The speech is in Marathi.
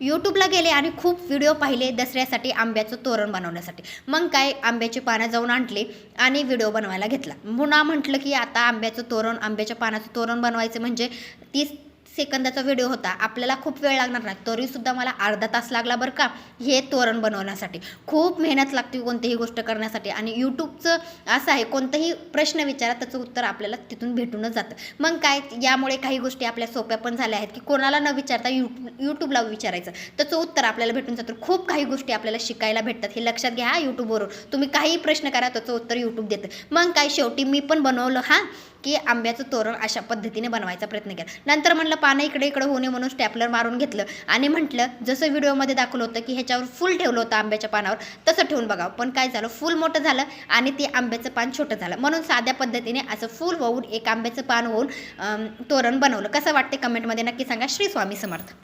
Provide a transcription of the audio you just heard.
यूट्यूबला गेले आणि खूप व्हिडिओ पाहिले दसऱ्यासाठी आंब्याचं तोरण बनवण्यासाठी. मग काय आंब्याची पानं जाऊन आणले आणि व्हिडिओ बनवायला घेतला. पुन्हा म्हटलं की आता आंब्याचं तोरण आंब्याच्या पानाचं तोरण बनवायचं म्हणजे तीस सेकंदाचा व्हिडिओ होता. आपल्याला खूप वेळ लागणार नाही. तरीसुद्धा मला अर्धा तास लागला बरं का हे तोरण बनवण्यासाठी. खूप मेहनत लागते कोणतीही गोष्ट करण्यासाठी. आणि यूट्यूबचं असं आहे कोणताही प्रश्न विचारा त्याचं उत्तर आपल्याला तिथून भेटूनच जातं. मग काय यामुळे काही गोष्टी आपल्या सोप्या पण झाल्या आहेत की कोणाला न विचारता यू यूट्यूबला विचारायचं. त्याचं उत्तर आपल्याला भेटून जातं. खूप काही गोष्टी आपल्याला शिकायला भेटतात. हे लक्षात घ्या हा यूट्यूबवरून तुम्ही काही प्रश्न करा त्याचं उत्तर यूट्यूब देतं. मग काय शेवटी मी पण बनवलं हां? की आंब्याचं तोरण अशा पद्धतीने बनवायचा प्रयत्न केला. नंतर म्हटलं पानं इकडे इकडे होणे म्हणून स्टॅपलर मारून घेतलं आणि म्हटलं जसं व्हिडिओमध्ये दाखवलं होतं की ह्याच्यावर फुल ठेवलं होतं आंब्याच्या पानावर तसं ठेवून बघावं. पण काय झालं फुल मोठं झालं आणि ते आंब्याचं पान छोटं झालं. म्हणून साध्या पद्धतीने असं फुल होऊन एक आंब्याचं पान होऊन तोरण बनवलं. कसं वाटते कमेंटमध्ये नक्की सांगा. श्री स्वामी समर्थ.